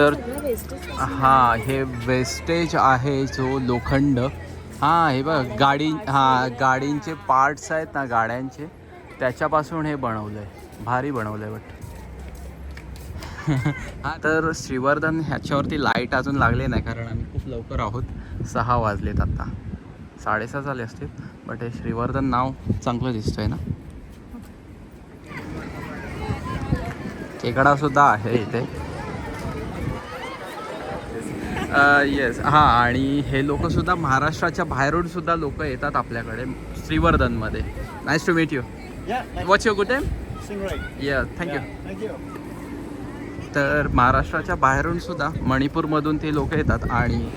तर हां हे वेस्टेज आहे जो लोखंड. हां हे बघ गाडी हां गाडींचे पार्ट्स आहेत ना गाड्यांचे त्याच्यापासून हे बनवलं आहे भारी बनवलं आहे बट. हा तर श्रीवर्धन ह्याच्यावरती लाइट अजून लागले नाही कारण आम्ही खूप लवकर आहोत. सहा वाजलेत आत्ता साडेसहा झाले असतील बट हे श्रीवर्धन नाव चांगलं दिसतंय ना. केकडा सुद्धा आहे इथे. येस हां आणि हे लोक सुद्धा महाराष्ट्राच्या बाहेरून सुद्धा लोक येतात आपल्याकडे श्रीवर्धनमध्ये. Nice to meet you watch your good. या थँक्यू. तर महाराष्ट्राच्या बाहेरून सुद्धा मणिपूरमधून ते लोक येतात आणि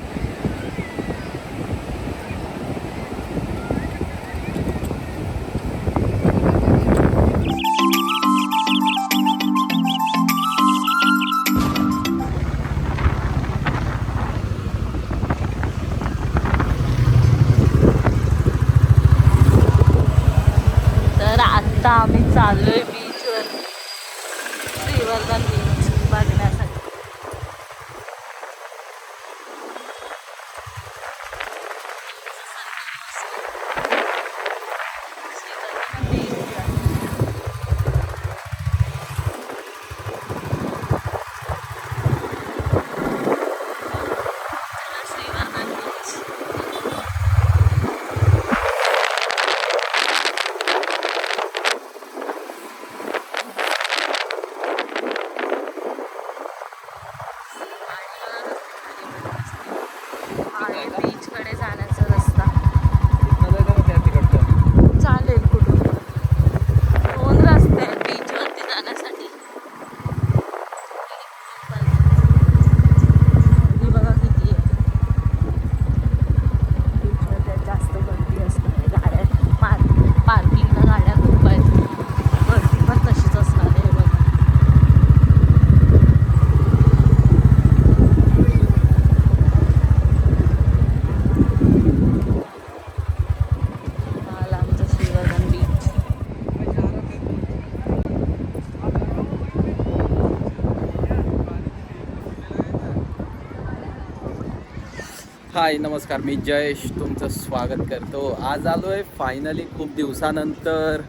हाय नमस्कार. मी जयेश तुमचं स्वागत करतो. आज आलो आहे फायनली खूप दिवसानंतर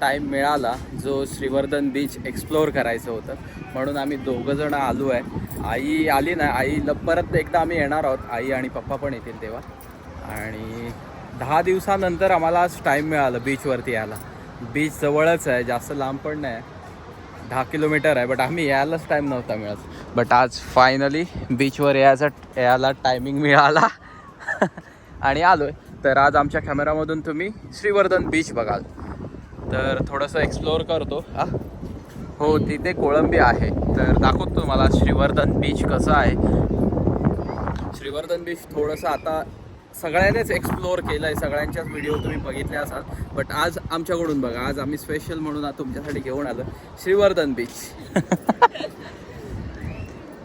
टाईम मिळाला जो श्रीवर्धन बीच एक्सप्लोअर करायचं होतं. म्हणून आम्ही दोघंजणं आलो आहे आई आली ना आईला परत एकदा आम्ही येणार आहोत. आई आणि पप्पा पण येतील तेव्हा. आणि दहा दिवसानंतर आम्हाला आज टाईम मिळाला बीचवरती यायला. बीच जवळच आहे जास्त लांब पण नाही. दहा किलोमीटर आहे बट आम्ही यायलाच टाईम नव्हता मिळत. बट आज फायनली बीचवर यायचा यायला टायमिंग मिळाला. आणि आलो आहे तर आज आमच्या कॅमेरामधून तुम्ही श्रीवर्धन बीच बघाल. तर थोडंसं एक्सप्लोअर करतो. हा. हो तिथे कोळंबी आहे. तर दाखवतो तुम्हाला श्रीवर्धन बीच कसं आहे. श्रीवर्धन बीच थोडंसं आता सगळ्यांनीच एक्सप्लोअर केलं आहे सगळ्यांच्याच व्हिडिओ तुम्ही बघितले असाल. बट आज आमच्याकडून बघा. आज आम्ही स्पेशल म्हणून आज तुमच्यासाठी घेऊन आलो. श्रीवर्धन बीच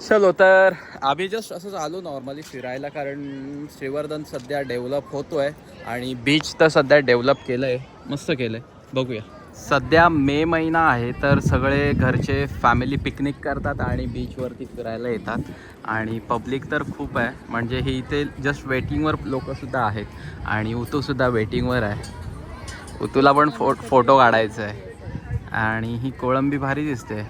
चलो तर आम्ही जस्ट असंच आलो नॉर्मली फिरायला कारण श्रीवर्धन सध्या डेव्हलप होतो आहे आणि बीच तर सध्या डेव्हलप केलं आहे मस्त केलं आहे बघूया. सध्या मे महिना आहे तर सगळे घरचे फॅमिली पिकनिक करतात आणि बीचवरती फिरायला येतात. आणि पब्लिक तर खूप आहे म्हणजे ही इथे जस्ट वेटिंगवर लोकंसुद्धा आहेत. आणि उतूसुद्धा वेटिंगवर आहे. उतूला पण फो फोटो काढायचा आहे आणि ही कोळंबी भारी दिसते.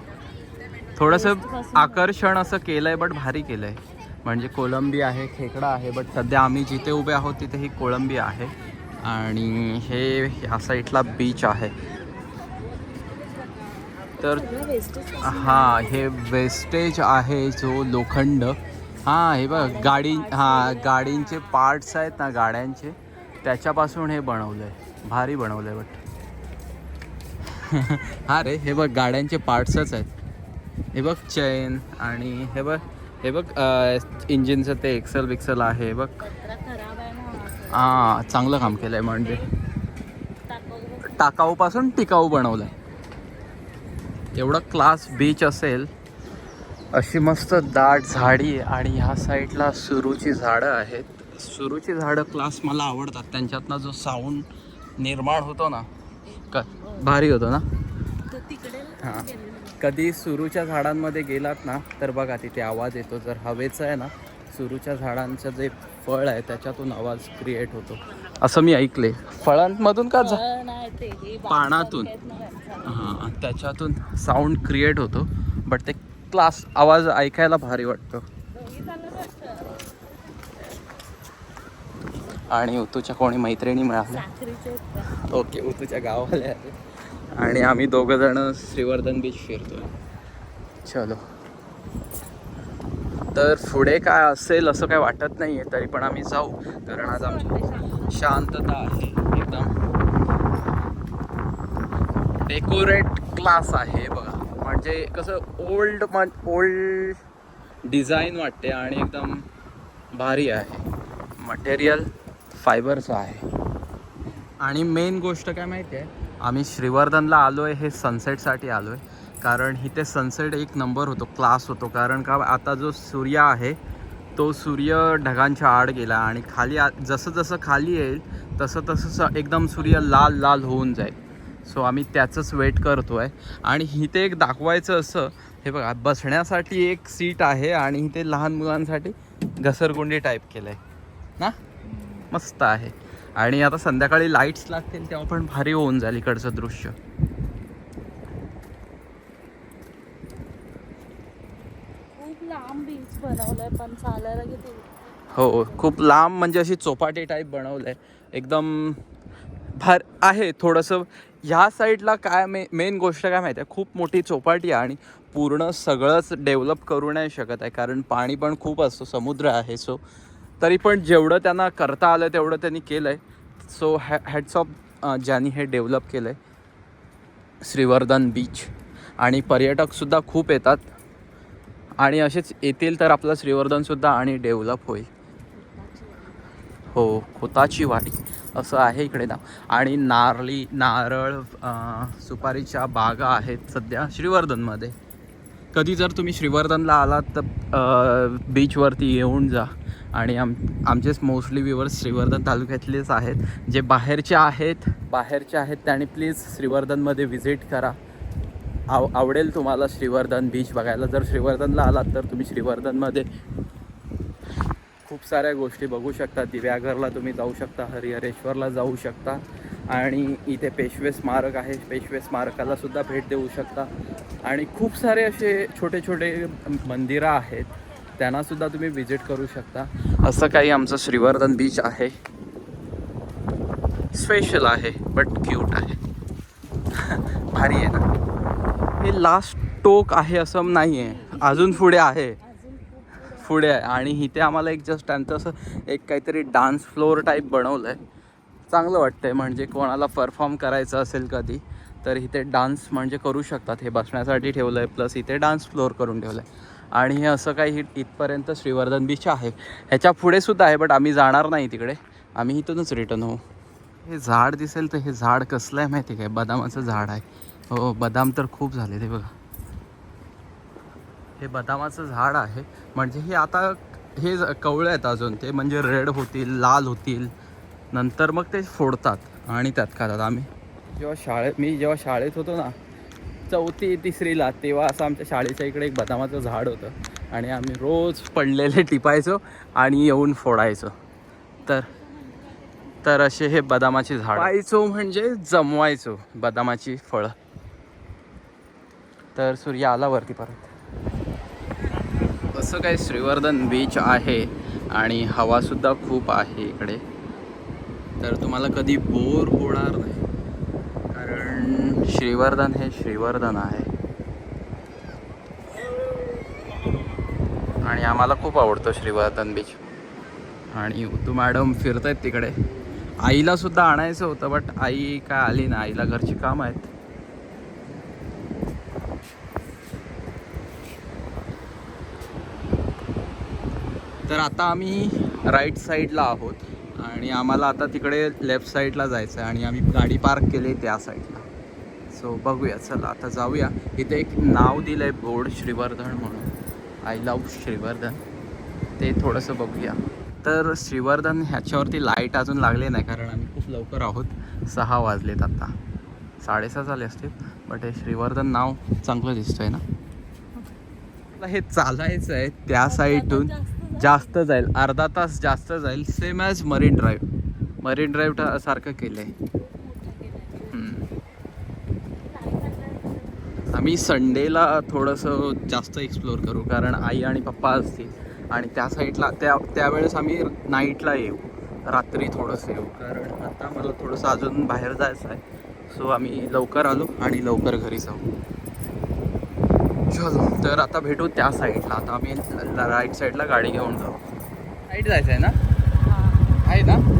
थोडंसं आकर्षण असं केलं आहे बट भारी केलं आहे म्हणजे कोलंबी आहे खेकडा आहे बट सध्या आम्ही जिथे उभे आहोत तिथे ही कोळंबी आहे. आणि हे ह्या साईडला बीच आहे. तर हां हे वेस्टेज आहे जो लोखंड. हां हे बघ गाडी हां गाडींचे पार्ट्स आहेत ना गाड्यांचे. त्याच्यापासून हे बनवलं आहे भारी बनवलं आहे बट हा रे हे बघ गाड्यांचे पार्ट्सच आहेत. हे बघ चेन आणि हे बघ हे बघ इंजिनचं ते एक्सल बिक्सल आहे बघ. हां चांगलं काम केलं आहे म्हणजे टाकाऊपासून टिकाऊ बनवलं आहे एवढं क्लास बीच असेल अशी मस्त दाट झाडी आणि ह्या साईडला सुरूची झाडं आहेत. सुरूची झाडं क्लास मला आवडतात. त्यांच्यातनं जो साऊंड निर्माण होतो ना क भारी होतो ना? हां. कधी सुरूच्या झाडांमध्ये गेलात ना तर बघा तिथे आवाज येतो. जर हवेचं आहे ना सुरूच्या झाडांचं जे फळ आहे त्याच्यातून आवाज क्रिएट होतो. असं मी ऐकले फळांमधून का हे पानातून. हां त्याच्यातून साऊंड क्रिएट होतो. बट ते क्लास आवाज ऐकायला भारी वाटतो. आणि उतूच्या कोणी मैत्रिणी मिळाल्या? ओके उतूच्या गावाला आणि आम्ही दोघं जण श्रीवर्धन बीच फिरतोय. चलो. तर पुढे काय असेल असं काय वाटत नाही आहे तरी पण आम्ही जाऊ. कारण आज आमची शांतता आहे एकदम. डेकोरेट क्लास आहे बघा. म्हणजे कसं ओल्ड मन ओल्ड डिझाईन वाटते आणि एकदम भारी आहे. मटेरियल फायबरचं आहे. आणि मेन गोष्ट काय माहिती आहे आम्ही श्रीवर्धनला आलो आहे हे सनसेटसाठी आलो आहे कारण इथे सनसेट एक नंबर होतो क्लास होतो. कारण का आता जो सूर्य आहे तो सूर्य ढगांच्या आड गेला आणि खाली आ जसं जसं खाली येईल तसं तसं स- एकदम सूर्य लाल लाल होऊन जाईल. सो आम्ही त्याचंच वेट करतो आहे आणि इथे एक दाखवायचं असं हे बघा बसण्यासाठी एक सीट आहे आणि इथे लहान मुलांसाठी घसरगुंडी टाईप केलं आहे ना? मस्त आहे. आणि आता संध्याकाळी लाईट्स लागतील तेव्हा पण भारी होऊन जाईल इकडचं दृश्य. खूप लांब बीच बनवलंय पण हो खूप लांब म्हणजे अशी चोपाटी टाईप बनवलं आहे एकदम भार आहे थोडंसं. ह्या साईडला काय मे मेन गोष्ट काय माहिती आहे खूप मोठी चोपाटी आहे आणि पूर्ण सगळंच डेव्हलप करू नाही शकत आहे. कारण पाणी पण खूप असतो समुद्र आहे सो तरी पण जेवढं त्यांना करता आलं तेवढं त्यांनी केलं आहे सो हॅ हॅट्स ऑफ ज्यांनी हे डेव्हलप केलं आहे श्रीवर्धन बीच आणि पर्यटकसुद्धा खूप येतात. आणि असेच येतील तर आपलं श्रीवर्धनसुद्धा आणि डेव्हलप होईल. हो खोताची वाडी. असं आहे इकडे ना आणि नारळी नारळ सुपारीच्या बागा आहेत सध्या श्रीवर्धनमध्ये. कधी जर तुम्ही श्रीवर्धनला आलात तर बीचवरती येऊन जा. आणि आम आमचेच मोस्टली व्ह्युअर्स श्रीवर्धन तालुक्यातलेच आहेत. जे बाहेरचे आहेत बाहेरचे आहेत त्यांनी प्लीज श्रीवर्धनमध्ये व्हिजिट करा. आव आवडेल तुम्हाला श्रीवर्धन बीच बघायला. जर श्रीवर्धनला आलात तर तुम्ही श्रीवर्धनमध्ये खूप साऱ्या गोष्टी बघू शकता. दिव्याघरला तुम्ही जाऊ शकता हरिहरेश्वरला जाऊ शकता आणि इथे पेशवे स्मारक आहे. पेशवे स्मारकाला सुद्धा भेट देऊ शकता. आणि खूप सारे असे छोटे छोटे मंदिरं आहेत. त्यांनासुद्धा तुम्ही विजिट करू शकता. असं काही आमचं श्रीवर्धन बीच आहे. स्पेशल आहे बट क्यूट आहे. भारी आहे ना? हे लास्ट टोक आहे असं नाही आहे अजून पुढे आहे. पुढे आहे. आणि इथे आम्हाला एक जस्ट त्यांचं असं एक काहीतरी डान्स फ्लोअर टाईप बनवलं आहे चांगलं वाटतंय. म्हणजे कोणाला परफॉर्म करायचं असेल कधी तर इथे डान्स म्हणजे करू शकतात. हे बसण्यासाठी ठेवलं आहे प्लस इथे डान्स फ्लोअर करून ठेवलं आहे आणि हे असं काही इथपर्यंत श्रीवर्धन बीच आहे. ह्याच्या पुढे सुद्धा आहे बट आम्ही जाणार नाही तिकडे. आम्ही इथूनच रिटर्न होऊ हे झाड दिसेल तर हे झाड कसलं आहे माहिती आहे काय? बदामाचं झाड आहे. हो, हो बदाम तर खूप झाले ते बघा. हे बदामाचं झाड आहे. म्हणजे हे आता हे ज- कवळे आहेत अजून ते. म्हणजे रेड होतील लाल होतील. नंतर मग ते फोडतात आणि त्यात खातात आम्ही. जेव्हा शाळेत मी जेव्हा शाळेत होतो ना चौथी तिसरीला तेव्हा असं आमच्या शाळेच्या इकडे एक बदामाचं झाड होतं. आणि आम्ही रोज पडलेले टिपायचो आणि येऊन फोडायचो. तर तर असे हे बदामाचे झाड. पाहायचो म्हणजे जमवायचो बदामाची फळं. तर सूर्य आला वरती परत. असं काही श्रीवर्धन बीच आहे आणि हवासुद्धा खूप आहे इकडे. तर तुम्हाला कधी बोर होणार नाही. श्रीवर्धन हे श्रीवर्धन आहे. आणि आम्हाला खूप आवडतो श्रीवर्धन बीच आणि तू मॅडम फिरत आहेत तिकडे. आईला सुद्धा आणायचं होतं बट आई काय आली ना आईला घरची काम आहेत. तर आता आम्ही राईट साईडला आहोत. आणि आम्हाला आता तिकडे लेफ्ट साईडला जायचं आहे आणि आम्ही गाडी पार्क केली त्या साईडला सो बघूया चला आता जाऊया. इथे एक नाव दिलं आहे बोर्ड श्रीवर्धन म्हणून. I love Shrivardhan. ते थोडंसं बघूया. तर श्रीवर्धन ह्याच्यावरती लाइट अजून लागले नाही कारण आम्ही खूप लवकर आहोत. सहा वाजलेत आता. साडेसहा झाले असतील बट हे श्रीवर्धन नाव चांगलं दिसतंय ना? हे चालायचं आहे त्या साईडून जास्त जाईल. अर्धा तास जास्त जाईल. Same as Marine Drive Marine Drive सारखं केलं आहे आम्ही संडेला थोडंसं जास्त एक्सप्लोअर करू कारण आई आणि पप्पा असतील. आणि त्या साईडला त्या त्यावेळेस आम्ही नाईटला येऊ. रात्री थोडंसं येऊ कारण आता मला थोडंसं अजून बाहेर जायचं आहे. सो आम्ही लवकर आलो आणि लवकर घरी जाऊ. चलो तर आता भेटू त्या साईडला आता आम्ही राईट साईडला गाडी घेऊन जाऊ. राईट जायचं आहे ना? हा, आहे ना?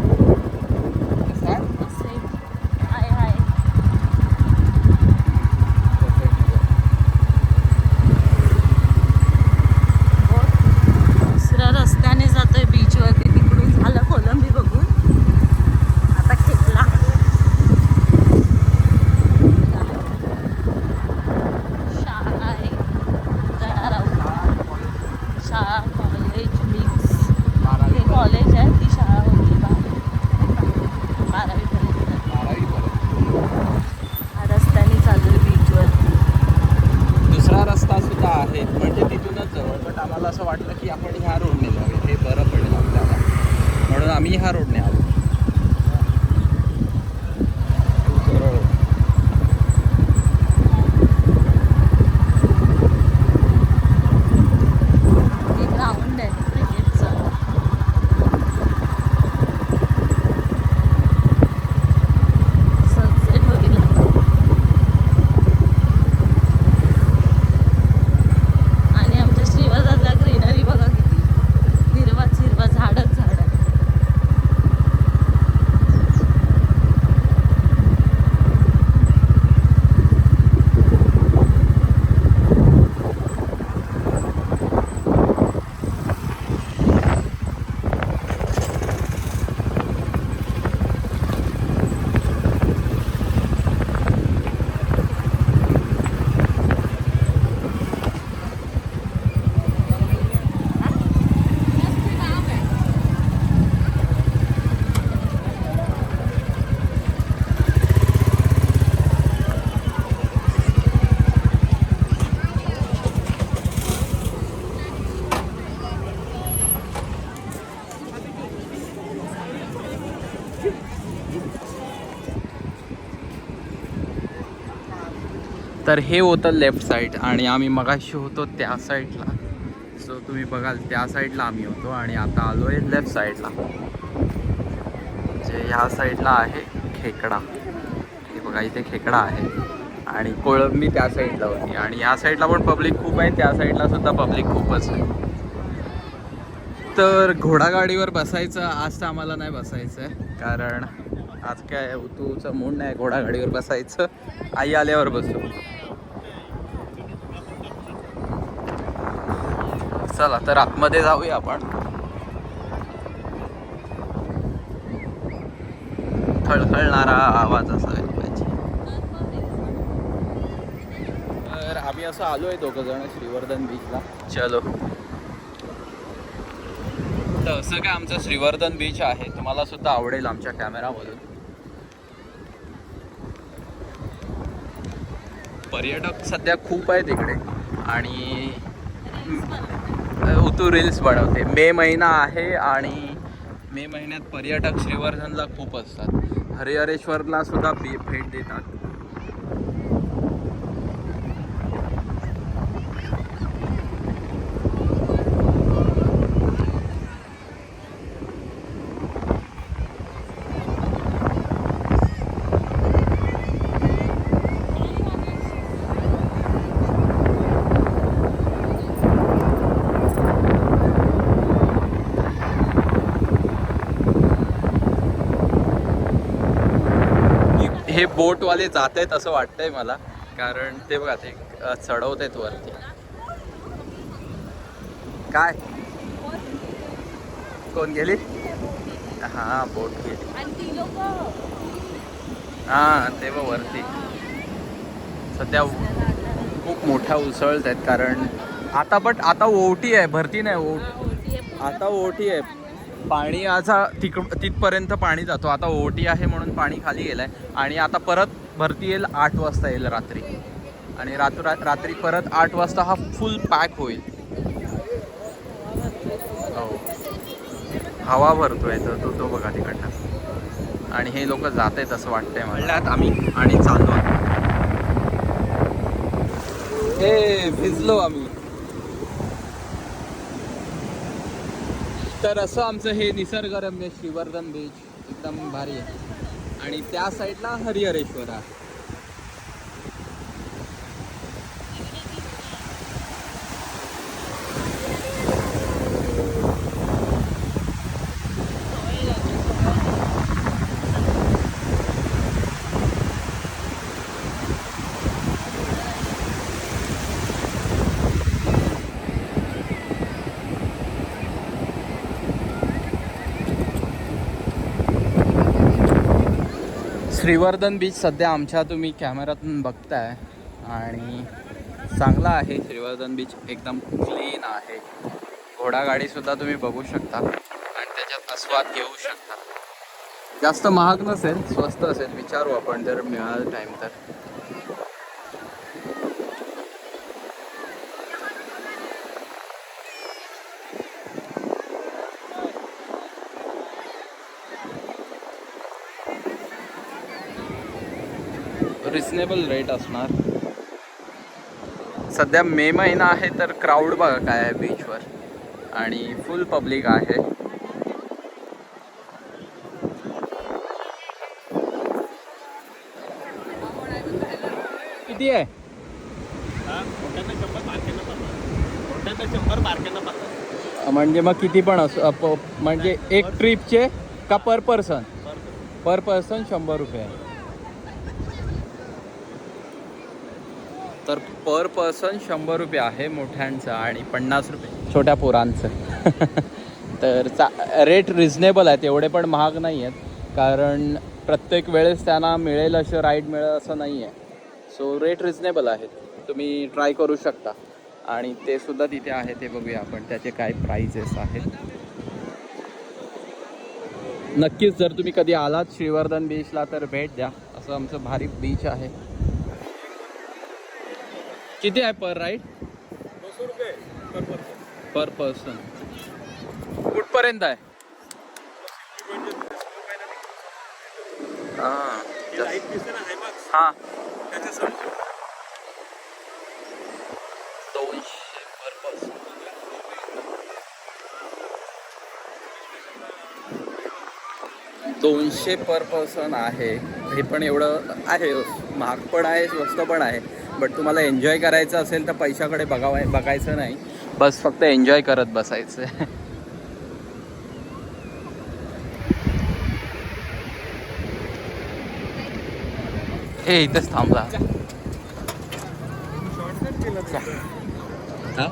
तर हे होतं लेफ्ट साईड आणि आम्ही मगाशी होतो त्या साईडला सो तुम्ही बघाल त्या साईडला आम्ही होतो आणि आता आलो आहे लेफ्ट साईडला जे ह्या साईडला आहे खेकडा. हे बघा इथे खेकडा आहे. आणि कोळंबी त्या साईडला होती. आणि ह्या साईडला पण पब्लिक खूप आहे त्या साईडला सुद्धा पब्लिक खूपच आहे. तर घोडागाडीवर बसायचं आज तर आम्हाला नाही बसायचं आहे कारण आज काय तूचं मूड नाही घोडागाडीवर बसायचं. आई आल्यावर बसू. चला तर आतमध्ये जाऊया आपण. खळखळणारा आवाज असायला पाहिजे. तर आम्ही असं आलो आहे दोघं जण श्रीवर्धन बीचला चलो. तर असं काय आमचं श्रीवर्धन बीच आहे तुम्हाला सुद्धा आवडेल आमच्या कॅमेरामधून पर्यटक सध्या खूप आहेत इकडे. आणि उतू रील्स बनवते. मे महिना आहे आणि मे महिन्यात पर्यटक श्रीवर्धनला खूप असतात. हरिहरेश्वरला सुद्धा भेट देतात. हे बोटवाले जात आहेत असं वाटतंय मला. कारण ते बघा ते चढवत आहेत वरती. काय? कोण गेली? हा बोट गेली. हा ते बघ वरती. सध्या खूप मोठ्या उसळत आहेत कारण आता बट आता ओटी आहे भरती नाही ओट आता ओटी आहे. पाणी आता तिक तिथपर्यंत पाणी जातो. आता ओटी आहे म्हणून पाणी खाली गेलंय. आणि आता परत भरती येईल आठ वाजता येईल रात्री. आणि रात्र रात्री परत आठ वाजता हा फुल पॅक होईल. हो. हवा भरतोय तर तो तो बघा तिकडनं. आणि हे लोक जात आहेत असं वाटतंय म्हणल्यात आम्ही. आणि चाललो आहोत. हे भिजलो आम्ही. तर असं आमचं हे निसर्गरम्य श्रीवर्धन बीच एकदम भारी आहे. आणि त्या साईडला हरिहरेश्वर. आहे श्रीवर्धन बीच सध्या आमच्या तुम्ही कॅमेऱ्यातून बघताय. आणि चांगला आहे श्रीवर्धन बीच एकदम क्लीन आहे. घोडागाडीसुद्धा तुम्ही बघू शकता. आणि त्याच्यात आस्वाद घेऊ शकता. जास्त महाग नसेल स्वस्त असेल विचारू आपण जर मिळाल टाईम तर. रिझनेबल रेट असणार. सध्या मे महिना आहे तर क्राऊड बघा काय आहे बीचवर आणि फुल पब्लिक आहे. किती आहे? म्हणजे मग किती पण असो म्हणजे एक ट्रिपचे का पर पर्सन पर पर्सन शंभर रुपये. तर पर पर्सन शंभर रुपये आहे मोठ्यांचं आणि पन्नास रुपये छोट्या पोरांचं. तर चा रेट रिझनेबल आहेत एवढे पण महाग नाही आहेत. कारण प्रत्येक वेळेस त्यांना मिळेल असं राईड मिळेल असं नाही आहे. सो रेट रिझनेबल आहेत. तुम्ही ट्राय करू शकता. आणि ते सुद्धा तिथे आहे ते बघूया आपण. त्याचे काय प्राइजेस आहेत. नक्कीच जर तुम्ही कधी आलात श्रीवर्धन बीचला तर भेट द्या. असं आमचं भारी बीच आहे. किती आहे पर राईड? पर पर्सन कुठपर्यंत आहे? हां. दोनशे पर पर्सन दोनशे पर पर्सन आहे. हे पण एवढं आहे. महाग पण आहे स्वस्त पण आहे. बट तुम्हाला एन्जॉय करायचं असेल तर पैशाकडे बघावाय बघायचं नाही. बस फक्त एन्जॉय करत बसायचं. हे इथेच थांबला. हा?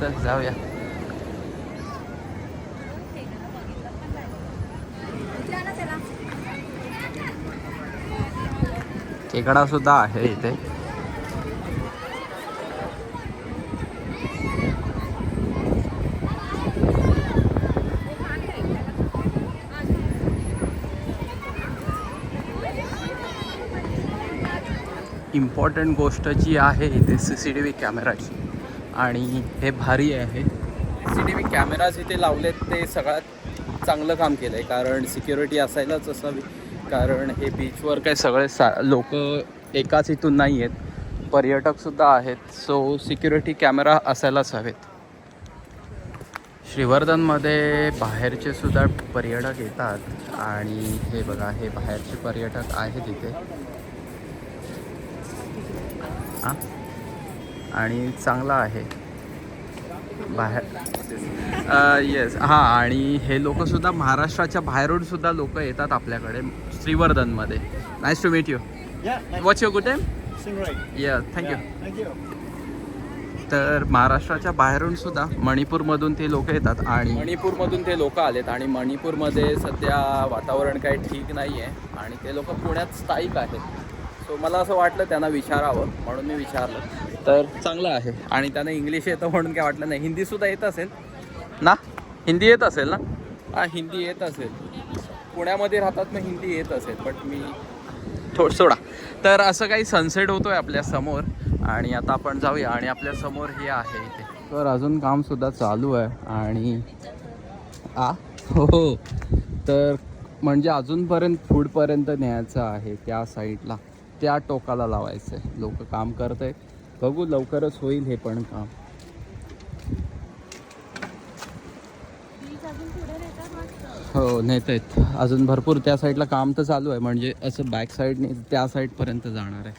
चल जाऊया. खेकडा सुद्धा आहे इथे. इम्पॉर्टंट गोष्ट जी आहे इथे सी सी टी व्ही कॅमेराची आणि हे भारी आहे. सी टी व्ही कॅमेराज इथे लावलेत ते सगळ्यात चांगलं काम केलं आहे कारण सिक्युरिटी असायलाच असावी. कारण हे बीचवर काय सगळे सा लोक एकाच इथून नाही आहेत. पर्यटकसुद्धा आहेत. सो सिक्युरिटी कॅमेरा असायलाच हवेत. श्रीवर्धनमध्ये बाहेरचे सुद्धा पर्यटक येतात. आणि हे बघा हे बाहेरचे पर्यटक आहेत इथे. हां? आणि चांगला आहे. बाहेर येस हां आणि हे लोकसुद्धा महाराष्ट्राच्या बाहेरून सुद्धा लोक येतात आपल्याकडे. श्रीवर्धनमध्ये. Nice to meet you watch your good time Stingray. Yes thank you Yeah, thank you. तर महाराष्ट्राच्या बाहेरून सुद्धा मणिपूरमधून ते लोक येतात आणि मणिपूरमधून ते लोक आलेत आणि मणिपूरमध्ये सध्या वातावरण काही ठीक नाही आहे आणि ते लोक पुण्यात स्थायिक आहेत. सो मला असं वाटलं त्यांना विचारावं म्हणून मी विचारलं. तर चांगलं आहे. आणि त्यांना इंग्लिश येतं म्हणून काय वाटलं नाही. हिंदीसुद्धा येत असेल. ना? हिंदी येत असेल ना? हां हिंदी येत असेल. पुण्यामध्ये राहतात मग हिंदी येत असेल बट मी थोड सोडा. तर असं काही सनसेट होतोय आपल्यासमोर आणि आता आपण जाऊया आणि आपल्यासमोर हे आहे इथे. तर अजून काम सुद्धा चालू आहे आणि आ? हो हो. तर म्हणजे अजूनपर्यंत फूडपर्यंत न्यायचं आहे त्या साईडला त्या टोकाला लावायचं आहे लोक काम करत आहेत बघू लवकरच होईल हे पण काम. हो नेत आहेत. अजून भरपूर त्या साईडला काम तर चालू आहे. म्हणजे असं बॅक साईडने त्या साईडपर्यंत जाणार आहे.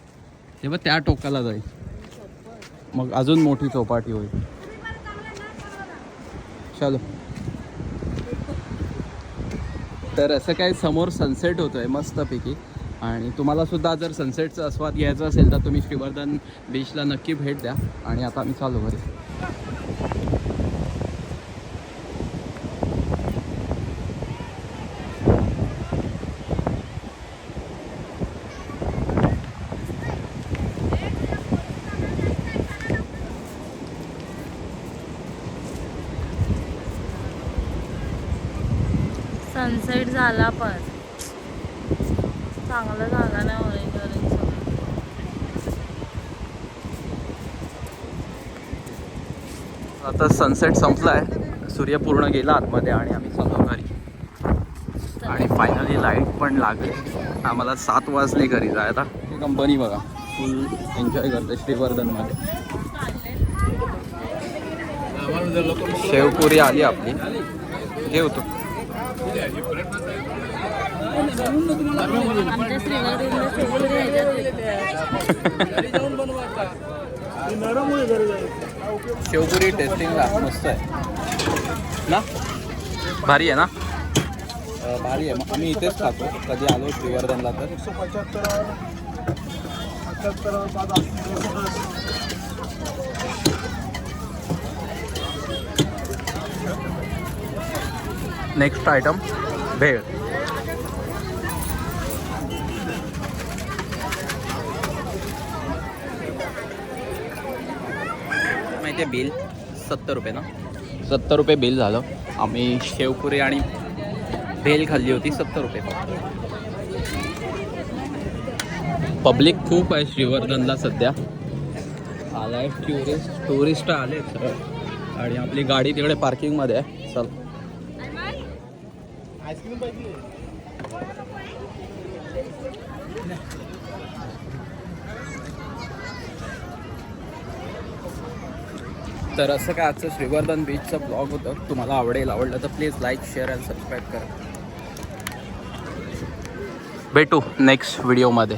तेव्हा त्या टोकाला जाईल. मग अजून मोठी चौपाटी होईल. चलो. तर असं काय समोर सनसेट होतो आहे मस्तपैकी. आणि तुम्हाला सुद्धा जर सनसेटचा आस्वाद घ्यायचा असेल तर तुम्ही श्रीवर्धन बीचला नक्की भेट द्या. आणि आता आम्ही चालू घरी सनसेट झाला पण. चांगलं झाला नाही ऑरेंज ऑरेंज आता सनसेट संपला आहे सूर्य पूर्ण गेला आतमध्ये आणि आम्ही चालू घरी. आणि फायनली लाइट पण लागली. आम्हाला सात वाजले घरी जायला. ही कंपनी बघा. फुल एन्जॉय करते श्रीवर्धनमध्ये. शेवपुरी आली आपली. घेऊ तू. शेवपुरी टेस्टिंगला मस्त आहे. ना? भारी आहे ना? भारी आहे. मग आम्ही इथेच खातो. कधी आलो श्रीवर्धनला तर. Next item bhel. आहे बिल? सत्तर रुपये ना? सत्तर रुपये बिल झालं. आम्ही शेवपुरी आणि भेल खाल्ली होती सत्तर रुपये पब्लिक खूप आहे श्रीवर्धनला सध्या. आलाय टुरिस्ट टुरिस्ट आले आणि आपली गाडी तिकडे पार्किंगमध्ये आहे. चल. तर असं काय आजचं श्रीवर्धन बीचचं ब्लॉग होतं. तुम्हाला आवडेल आवडलं तर please like share and subscribe करा. भेटू नेक्स्ट व्हिडिओमध्ये